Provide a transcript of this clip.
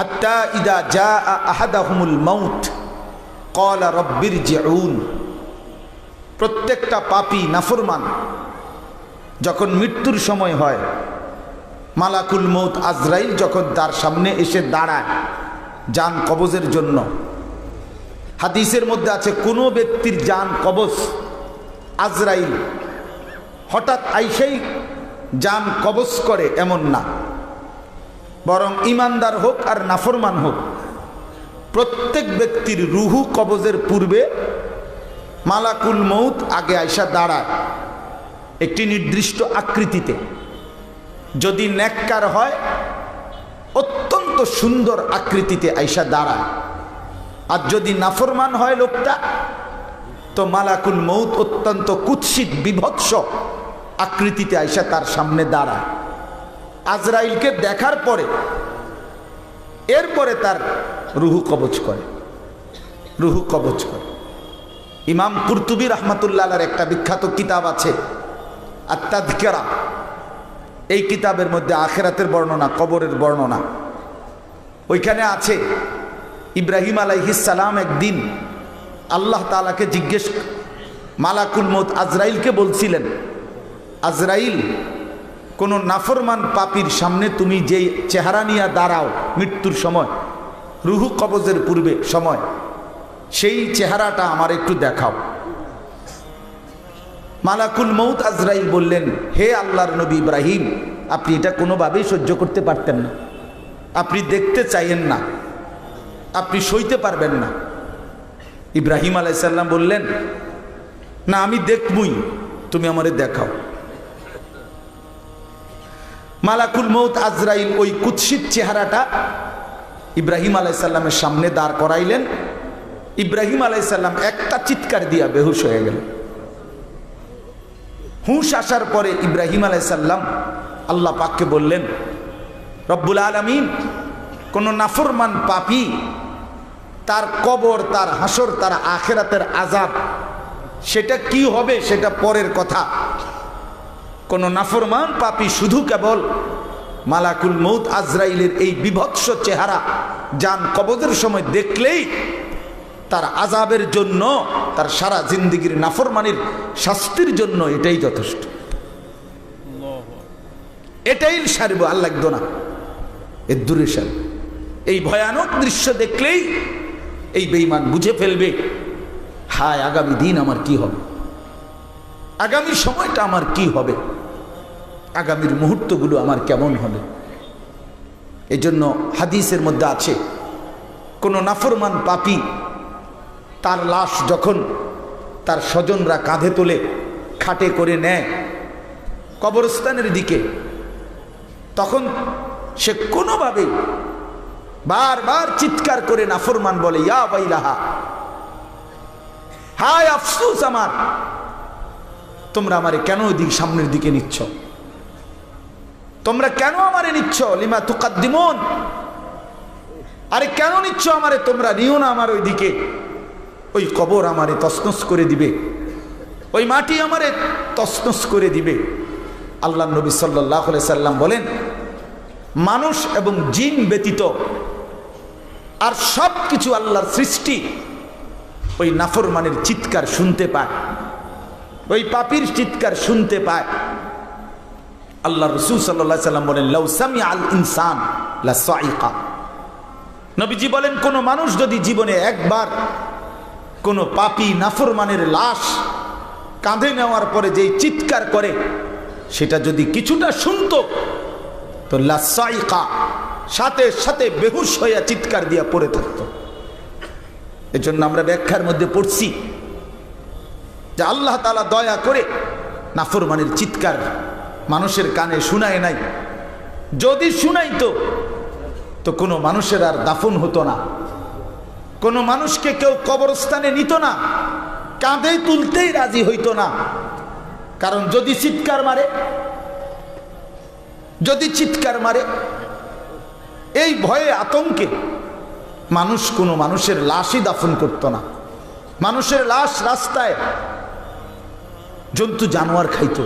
হাত্তা ইদা যা আহাদাহুমুল মাউত। কলা রব্বির জেউন প্রত্যেকটা পাপি নাফরমান। যখন মৃত্যুর সময় হয়, মালাকুল মৌত আজরাইল যখন তার সামনে এসে দাঁড়ায়, যান কবজের জন্য। হাদিসের মধ্যে আছে, কোনো ব্যক্তির যান কবজ আজরাইল। হঠাৎ আইসেই যান কবজ করে, এমন না। বরং ইমানদার হোক আর নাফরমান হোক, প্রত্যেক ব্যক্তির রুহু কবজের পূর্বে মালাকুল মৌত আগে আইসা দাঁড়ায় একটি নির্দিষ্ট আকৃতিতে। যদি ন্যাক্কার হয়, অত্যন্ত সুন্দর আকৃতিতে আইসা দাঁড়ায়। আর যদি নাফরমান হয় লোকটা, তো মালাকুল মৌত অত্যন্ত কুৎসিত, বিভৎস আকৃতিতে আইসা তার সামনে দাঁড়ায়। আজরাইলকে দেখার পরে, এরপরে তার রুহু কবচ করে। রুহু কবচ করে। ইমাম কুরতুবি রহমতুল্লাহর একটা বিখ্যাত কিতাব আছে আত্মাধিকেরা এই কিতাবের মধ্যে আখেরাতের বর্ণনা, কবরের বর্ণনা। ওইখানে আছে, ইব্রাহিম আলাইহিসালাম একদিন আল্লাহ তালাকে জিজ্ঞেস, মালাকুল মত আজরাইলকে বলছিলেন, আজরাইল কোনো নাফরমান পাপির সামনে তুমি যেই চেহারা নিয়ে দাঁড়াও মৃত্যুর সময়, রুহু কবজের পূর্বে সময়, সেই চেহারাটা আমার একটু দেখাও। মালাকুল মৌত আজরাইল বললেন, হে আল্লাহর নবী ইব্রাহিম, আপনি এটা কোনোভাবেই সহ্য করতে পারতেন না। আপনি দেখতে চাইেন না। আপনি সইতে পারবেন না। ইব্রাহিম আলাইসাল্লাম বললেন, না, আমি দেখবই। তুমি আমারে দেখাও। মালাকুল মৌত আজরাইল ওই কুৎসিত চেহারাটা ইব্রাহিম আলাইসাল্লামের সামনে দাঁড় করাইলেন। ইব্রাহিম আলাইসাল্লাম একটা চিৎকার দিয়া বেহুশ হয়ে গেল। হুঁশ আসার পরে ইব্রাহিম আলাইসাল্লাম আল্লাহ পাককে বললেন, রব্বুল আলমিন, কোন নাফরমান পাপি, তার কবর, তার হাসর, তার আখেরাতের আজাব সেটা কি হবে সেটা পরের কথা। কোন নাফরমান পাপি শুধু কেবল মালাকুল মৌত আজরাইলের এই বিভৎস চেহারা যান কবজের সময় দেখলেই তার আজাবের জন্য, তার সারা জিন্দিগির নাফরমানির শাস্তির জন্য এটাই যথেষ্ট। এটাই সারব, আর লাগতো না। এর দূরে সারব। এই ভয়ানক দৃশ্য দেখলেই এই বেইমান বুঝে ফেলবে, হায় আগামী দিন আমার কি হবে? আগামী সময়টা আমার কি হবে? আগামীর মুহূর্তগুলো আমার কেমন হবে? এজন্য হাদিসের মধ্যে আছে, কোনো নাফরমান পাপি তার লাশ যখন তার স্বজনরা কাঁধে তোলে, খাটে করে নেয় কবরস্থানের দিকে, তখন সে কোনোভাবে বারবার চিৎকার করে নাফরমান বলে, ইয়া বাইলাহা হায় আফসুস আমার, তোমরা আমারে কেন ওই দিক সামনের দিকে নিচ্ছ? তোমরা কেন আমারে নিচ্ছ? লিমা তুকাদ্দিমন। আরে কেন নিচ্ছ আমারে? তোমরা নিও না আমার ওই দিকে ওই কবর আমারে তসনস করে দিবে। ওই মাটি আমারে তসনস করে দিবে। আল্লাহ নবী সাল্লাহ সাল্লাম বলেন, মানুষ এবং জিন ব্যতীত আর সব কিছু আল্লাহর সৃষ্টি, ওই নাফরমানের চিৎকার শুনতে পায়। ওই পাপির চিৎকার শুনতে পায়। আল্লাহ রসুল সাল্লাহ সাল্লাম বলেন লৌসামি আল ইনসান নবীজি বলেন, কোন মানুষ যদি জীবনে একবার কোন পাপি নাফরমানের লাশ কাঁধে নেওয়ার পরে যেই চিৎকার করে, সেটা যদি কিছুটা শুনত, তো লাসাইকা সাথে সাথে বেহুশ হইয়া চিৎকার দিয়া পড়ে থাকত। এজন্য আমরা ব্যাখ্যার মধ্যে পড়ছি যে আল্লাহ তালা দয়া করে নাফরমানের চিৎকার মানুষের কানে শুনায় নাই। যদি শুনাইতো, তো কোনো মানুষের আর দাফন হতো না। কোনো মানুষকে কেউ কবরস্থানে নিত না, কাঁধে তুলতেই রাজি হইতো না। কারণ যদি চিৎকার মারে, যদি চিৎকার মারে, এই ভয়ে, আতঙ্কে মানুষ কোনো মানুষের লাশই দাফন করতো না। মানুষের লাশ রাস্তায় জন্তু জানোয়ার খাইতো।